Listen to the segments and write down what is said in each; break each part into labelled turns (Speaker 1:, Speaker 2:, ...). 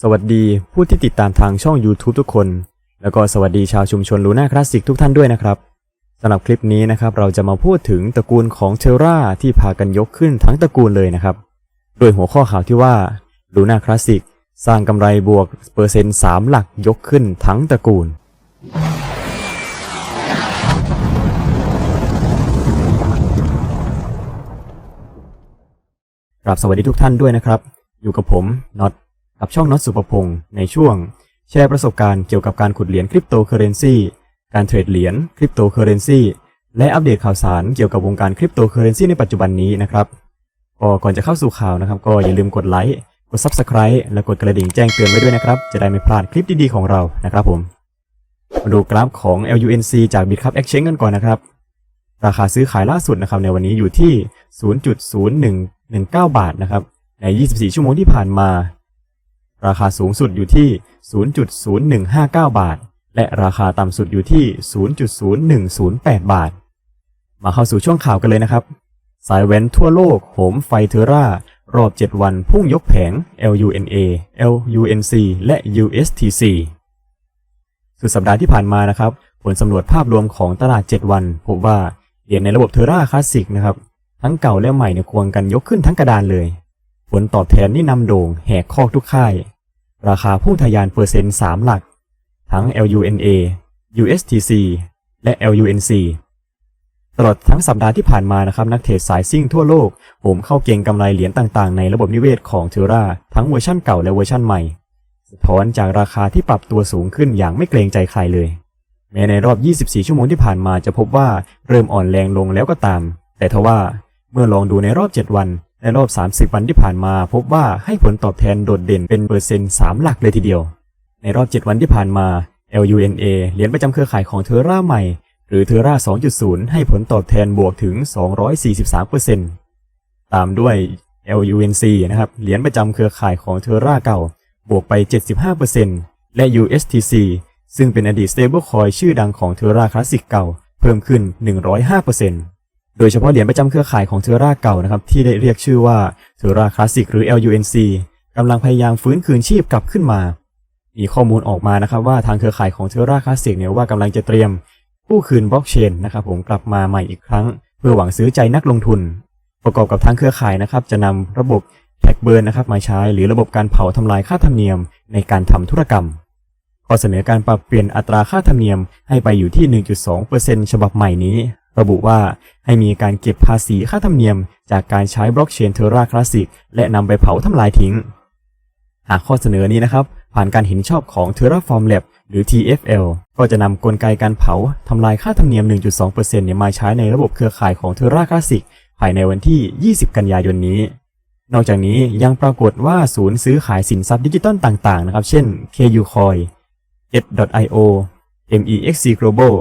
Speaker 1: สวัสดีผู้ที่ติดตามทางช่อง YouTube ทุกคน แล้วก็สวัสดีชาวชุมชนลูน่าคลาสสิกทุกท่านด้วยนะครับสำหรับคลิปนี้นะครับเราจะมาพูดถึงตระกูลของเทราที่พากันยกขึ้นทั้งตระกูลเลยนะครับ โดยหัวข้อข่าวที่ว่าลูน่าคลาสสิกสร้างกำไรบวกเปอร์เซ็นต์3หลักยกขึ้นทั้งตระกูล ครับสวัสดีทุกท่านด้วยนะครับ อยู่กับผมน็อต กับช่องน็อตสุประพงศ์ในช่วง แชร์ประสบการณ์เกี่ยวกับการขุดเหรียญคริปโตเคอเรนซีการเทรดเหรียญคริปโตเคอเรนซีและอัปเดตข่าวสารเกี่ยวกับวงการคริปโตเคอเรนซีในปัจจุบันนี้นะครับก็ก่อนจะเข้าสู่ข่าวนะครับ ก็อย่าลืมกดไลค์กด Subscribe และกดกระดิ่งแจ้งเตือนไว้ด้วยนะครับ จะได้ไม่พลาดคลิปดีๆของเรานะครับผมมาดูกราฟของ LUNC จาก Bitcup Exchange กันก่อนนะครับ ราคาซื้อขายล่าสุดนะครับในวันนี้อยู่ที่ 0.0119 บาทนะครับใน 24 ชั่วโมงที่ผ่านมา ราคาสูงสุดอยู่ที่ 0.0159 บาท และราคาต่ำสุดอยู่ที่ 0.0108 บาท มาเข้าสู่ช่วงข่าวกันเลยนะครับ สายแว้นทั่วโลกโหมไฟเทอร่ารอบ 7 วันพุ่งยกแผง LUNA LUNC และ USTC สุดสัปดาห์ที่ผ่านมานะครับ ผลสำรวจภาพรวมของตลาด 7 วัน พบว่าเหรียญในระบบเทอร่าคลาสสิกนะครับ ทั้งเก่าและใหม่เนี่ยควงกันยกขึ้นทั้งกระดานเลย ผลตอบแทนนี่นำโด่งแหกคอกทุกค่าย ราคาพุ่งทะยานเปอร์เซ็นต์3หลัก ทั้ง LUNA USTC และ LUNC ตลอดทั้งสัปดาห์ที่ผ่านมานะครับนักเทรดสายซิ่งทั่วโลกโหมเข้าเก็งกำไรเหรียญต่างๆ ในระบบนิเวศของเทอร่าทั้งเวอร์ชั่นเก่าและเวอร์ชั่นใหม่ สะท้อนจากราคาที่ปรับตัวสูงขึ้นอย่างไม่เกรงใจใครเลย แม้ในรอบ 24 ชั่วโมงที่ผ่านมาจะพบว่าเริ่มอ่อนแรงลงแล้วก็ตาม แต่ทว่าเมื่อลองดูในรอบ 7 วัน ในรอบ 30 วันที่ผ่านมา พบว่าให้ผลตอบแทนโดดเด่นเป็นเปอร์เซ็นต์3หลักเลยทีเดียว ในรอบ 7 วันที่ผ่านมา LUNA เหรียญประจำเครือข่ายของเทอร่าใหม่ หรือเทอร่า 2.0 ให้ผลตอบแทนบวกถึง 243%ตามด้วย LUNC นะครับ เหรียญประจำเครือข่ายของเทอร่าเก่า บวกไป 75%และ USTC ซึ่งเป็นอดีต stablecoin ชื่อดังของเทอร่าคลาสสิกเก่า เพิ่มขึ้น 105% โดยเฉพาะเหรียญประจำเครือข่ายของเทอร่าเก่านะครับที่ได้เรียกชื่อว่าเทอร่าคลาสสิกหรือ LUNC กำลังพยายามฟื้นคืนชีพกลับขึ้นมา มีข้อมูลออกมานะครับว่าทางเครือข่ายของเทอร่าคลาสสิกเนี่ยว่ากำลังจะเตรียมกู้คืนบล็อกเชนนะครับผมกลับมาใหม่อีกครั้ง เพื่อหวังซื้อใจนักลงทุน ประกอบกับทางเครือข่ายนะครับจะนำระบบแท็กเบิร์นนะครับมาใช้หรือระบบการเผาทำลายค่าธรรมเนียมในการทำธุรกรรมข้อเสนอการปรับเปลี่ยนอัตราค่าธรรมเนียมให้ไปอยู่ที่ 1.2%ฉบับใหม่นี้ ระบุว่าให้มีการเก็บภาษีค่าธรรมเนียม จากการใช้บล็อกเชนเทอร่าคลาสสิกและนำไปเผาทำลายทิ้ง หากข้อเสนอนี้นะครับ ผ่านการเห็นชอบของ Terraform Lab หรือ TFL ก็จะนำกลไกการเผาทำลายค่าธรรมเนียม 1.2%เนี่ยมาใช้ในระบบเครือข่ายของ Terra Classic ภายในวันที่ 20 กันยายนนี้ นอกจากนี้ยังปรากฏว่าศูนย์ซื้อขายสินทรัพย์ดิจิตอลต่าง ๆ นะครับ เช่น KU Coin Get.io MEXC Global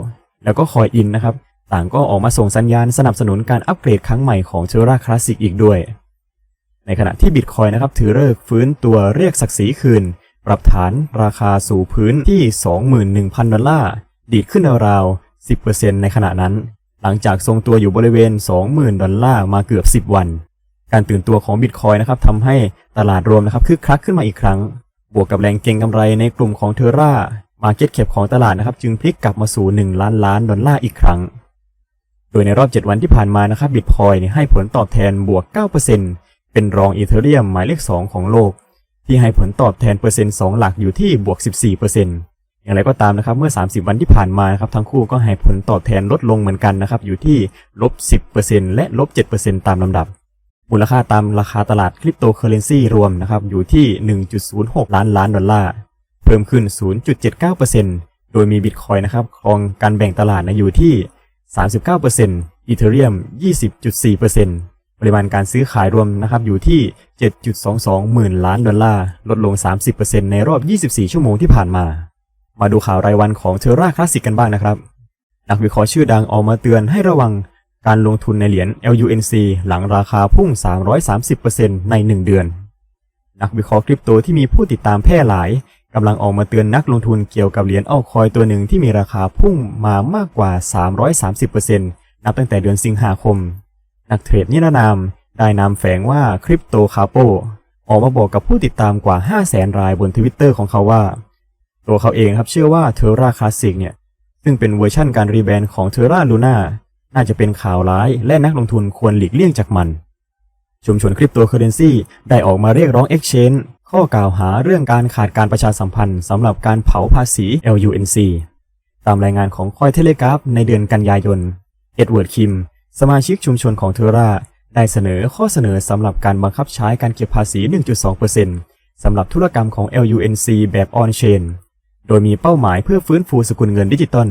Speaker 1: แล้วก็ Coin นะครับ ต่างก็ออกมาส่งสัญญาณสนับสนุนการอัปเกรดครั้งใหม่ของ Terra Classic อีกด้วย ในขณะที่ Bitcoin นะครับถือเลิกฟื้นตัวเรียกศักดิ์ศรีคืน ปรับฐานราคาสู่พื้นที่ 21,000 ดอลลาร์ ดีดขึ้นราวๆ10%ในขณะนั้น หลังจากทรงตัวอยู่บริเวณ 20,000 ดอลลาร์มาเกือบ 10 วัน การตื่นตัวของ Bitcoin นะครับทำให้ตลาดรวมนะครับคึกคักขึ้นมาอีกครั้ง บวกกับแรงเก็งกำไรในกลุ่มของ Terra Market Cap ของตลาดนะครับจึงพลิกกลับมาสู่ 1 ล้านล้านดอลลาร์อีกครั้ง โดยในรอบ 7 วันที่ผ่านมานะครับ Bitcoin ให้ผลตอบแทนบวก 9%เป็นรองอีเธเรียมหมายเลข 2 ของโลก ที่ให้ผลตอบแทนเปอร์เซ็นต์ 2 หลักอยู่ที่บวก 14%อย่างไรก็ตามนะครับเมื่อ 30 วันที่ผ่านมานครับทั้งคู่ก็ให้ผลตอบแทนลดลงเหมือนกันนะครับอยู่ที่ลบ 10%และลบ 7%ตามลำดับ มูลค่าตามราคาตลาดคริปโตเคอเรนซีรวมนะครับอยู่ที่ 1.06 ล้านล้านดอลลาร์เพิ่มขึ้น 0.79%โดยมีบิตคอยนะครับครองการแบ่งตลาดนะอยู่ที่ 39%อีเธเรียม 20.4%ปริมาณการซื้อขายรวมนะครับอยู่ที่ 7.22 หมื่นล้านดอลลาร์ ลดลง 30%ในรอบ 24 ชั่วโมงที่ผ่านมา มาดูข่าวรายวันของเทอร่าคลาสสิกกันบ้างนะครับ นักวิเคราะห์ชื่อดังออกมาเตือนให้ระวังการลงทุนในเหรียญ LUNC หลังราคาพุ่ง 330%ใน 1 เดือน นักวิเคราะห์คริปโตที่มีผู้ติดตามแพร่หลาย กำลังออกมาเตือนนักลงทุนเกี่ยวกับเหรียญอัลคอยตัวหนึ่งที่มีราคาพุ่งมามากกว่า 330%นับตั้งแต่เดือนสิงหาคม นักเทรดนิรนามได้นามแฝงว่าคริปโตคาโปออกมาบอกกับผู้ติดตามกว่า 5 0 0แสนรายบนทวิตเตอร์ของเขาว่า ตัวเขาเองครับเชื่อว่า Terra Classic เนี่ย ซึ่งเป็นเวอร์ชั่นการรีแบรนด์ของ Terra Luna น่าจะเป็นข่าวร้ายและนักลงทุนควรหลีกเลี่ยงจากมัน ชุมชนคริปโตเคอเรนซีได้ออกมาเรียกร้อง Exchange ข้อกล่าวหาเรื่องการขาดการประชาสัมพันธ์สำหรับการเผาภาษี LUNC ตามรายงานของคอยเทเลกราฟในเดือนกันยายน เอ็ดเวิร์ดคิม สมาชิกชุมชนของเทอร่า ได้เสนอข้อเสนอสำหรับการบังคับใช้การเก็บภาษี 1.2%สำหรับธุรกรรมของ LUNC แบบออนเชน โดยมีเป้าหมายเพื่อฟื้นฟูสกุลเงินดิจิตอล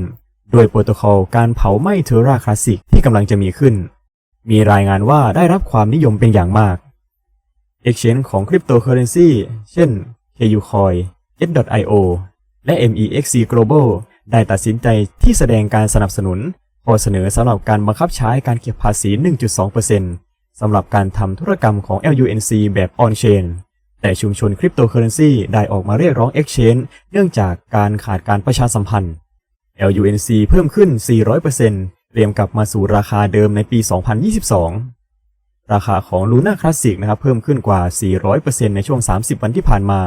Speaker 1: โดยโปรโตคอลการเผาไหม้เทอร่าคลาสสิกที่กำลังจะมีขึ้น มีรายงานว่าได้รับความนิยมเป็นอย่างมาก Exchange ของคริปโตเคอเรนซีเช่น KuCoin, S.io และ MEXC Global ได้ตัดสินใจที่แสดงการสนับสนุนข้อเสนอสำหรับการบังคับใช้การเก็บภาษี 1.2%สำหรับการทำธุรกรรมของ LUNC แบบออนเชนแต่ชุมชนคริปโตเคอเรนซีได้ออกมาเรียกร้อง Exchange เนื่องจากการขาดการประชาสัมพันธ์ LUNC เพิ่มขึ้น 400%เตรียมกลับมาสู่ราคาเดิมในปี 2022 ราคาของ Luna Classic นะครับเพิ่มขึ้นกว่า 400%ในช่วง 30 วันที่ผ่านมา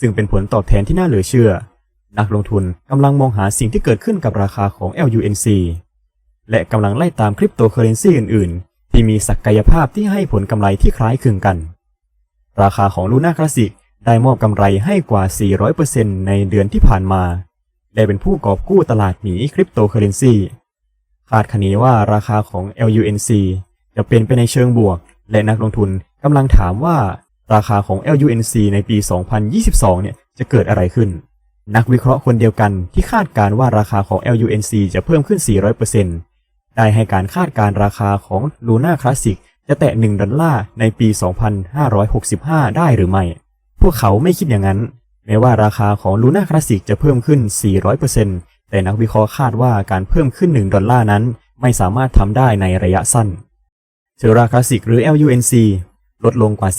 Speaker 1: ซึ่งเป็นผลตอบแทนที่น่าเหลือเชื่อ นักลงทุนกำลังมองหาสิ่งที่เกิดขึ้นกับราคาของ LUNC และกำลังไล่ตามคริปโตเคอเรนซีอื่น ๆ ที่มีศักยภาพที่ให้ผลกำไรที่คล้ายคลึงกัน ราคาของ Luna Classic ได้มอบกำไรให้กว่า 400%ในเดือนที่ผ่านมาและเป็นผู้กอบกู้ตลาดหมีคริปโตเคอเรนซีคาดคะเนว่าราคาของ LUNC จะเป็นไปในเชิงบวก และนักลงทุนกำลังถามว่าราคาของ LUNC ในปี 2022 เนี่ยจะเกิดอะไรขึ้น นักวิเคราะห์คนเดียวกันที่คาดการว่าราคาของ LUNC จะเพิ่มขึ้น 400%ได้ให้การคาดการราคาของ Luna Classic จะแตะ 1 ดอลลาร์ในปี 2565 ได้หรือไม่ พวกเขาไม่คิดอย่างนั้น แม้ว่าราคาของ Luna Classic จะเพิ่มขึ้น 400%แต่นักวิเคราะห์คาดว่าการเพิ่มขึ้น 1 ดอลลาร์นั้น ไม่สามารถทำได้ในระยะสั้น เทราคลาสสิกหรือ LUNC ลดลงกว่า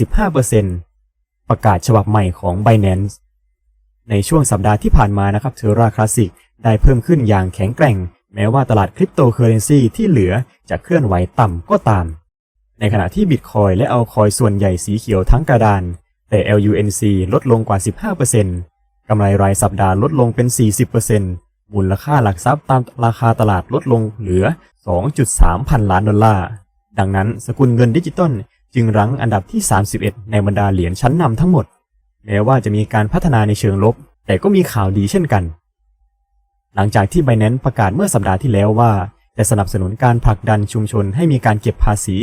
Speaker 1: 15%ประกาศฉบับใหม่ของ Binance ในช่วงสัปดาห์ที่ผ่านมานะครับเทราคลาสสิกได้เพิ่มขึ้นอย่างแข็งแกร่ง แม้ว่าตลาดคริปโตเคอเรนซีที่เหลือจะเคลื่อนไหวต่ำก็ตาม ในขณะที่บิตคอยและเอาคอยส่วนใหญ่สีเขียวทั้งกระดาน แต่ LUNC ลดลงกว่า 15%กำไรรายสัปดาห์ลดลงเป็น 40%มูลค่าหลักทรัพย์ตามราคาตลาดลดลงเหลือ 2.3 พันล้านดอลลาร์ ดังนั้นสกุลเงินดิจิตอลจึงรั้งอันดับที่ 31 ในบรรดาเหรียญชั้นนำทั้งหมด แม้ว่าจะมีการพัฒนาในเชิงลบ แต่ก็มีข่าวดีเช่นกัน หลังจากที่ Binance ประกาศเมื่อสัปดาห์ที่แล้วว่า จะสนับสนุนการผลักดันชุมชนให้มีการเก็บภาษี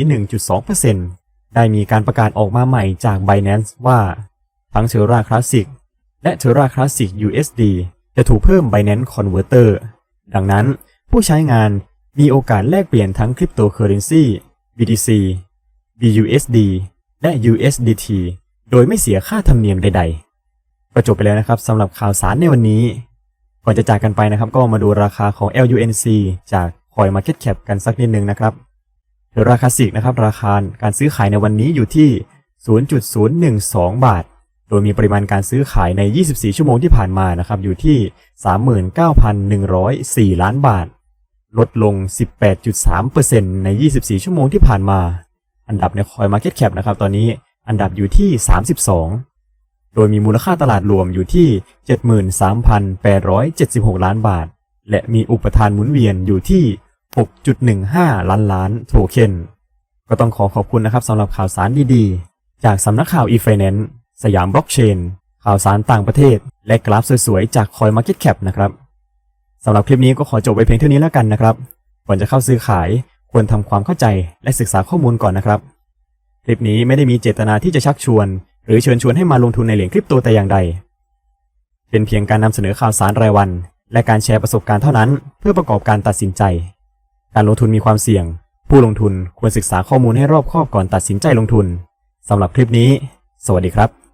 Speaker 1: 1.2%ได้มีการประกาศออกมาใหม่จาก Binance ว่า ทั้ง Terra Classic และ Terra Classic USD จะถูกเพิ่ม Binance Converter ดังนั้นผู้ใช้งานมีโอกาสแลกเปลี่ยนทั้งคริปโตเคอเรนซี BTC BUSD และ USDT โดยไม่เสียค่าธรรมเนียมใดๆ ก็จบไปแล้วนะครับสำหรับข่าวสารในวันนี้ ก่อนจะจากกันไปนะครับ ก็มาดูราคาของ LUNC จาก CoinMarketCap กันสักนิดนึงนะครับโดยราคาสิกนะครับ ราคาการซื้อขายในวันนี้อยู่ที่ 0.012 บาท โดยมีปริมาณการซื้อขายใน 24 ชั่วโมงที่ผ่านมานะครับอยู่ที่ 39,104 ล้านบาท ลดลง 18.3%ใน 24 ชั่วโมงที่ผ่านมา อันดับใน CoinMarketCap นะครับ ตอนนี้อันดับอยู่ที่ 32 โดยมีมูลค่าตลาดรวมอยู่ที่ 73,876 ล้านบาท และมีอุปทานหมุนเวียนอยู่ที่ 6.15 ล้านล้านโทเค็น ก็ต้องขอขอบคุณนะครับสำหรับข่าวสารดีๆ จากสำนักข่าว e-finance สยามบล็อกเชน ข่าวสารต่างประเทศ และกราฟสวยๆ จาก CoinMarketCap นะครับ สำหรับคลิปนี้ก็ขอจบไว้เพียงเท่านี้แล้วกันนะครับ ก่อนจะเข้าซื้อขายควรทำความเข้าใจและศึกษาข้อมูลก่อนนะครับ คลิปนี้ไม่ได้มีเจตนาที่จะชักชวน หรือเชิญชวนให้มาลงทุนในเหรียญคริปโตแต่อย่างใด เป็นเพียงการนำเสนอข่าวสารรายวัน และการแชร์ประสบการณ์เท่านั้น เพื่อประกอบการตัดสินใจ การลงทุนมีความเสี่ยง ผู้ลงทุนควรศึกษาข้อมูลให้รอบคอบก่อนตัดสินใจลงทุนสำหรับคลิปนี้ สวัสดีครับ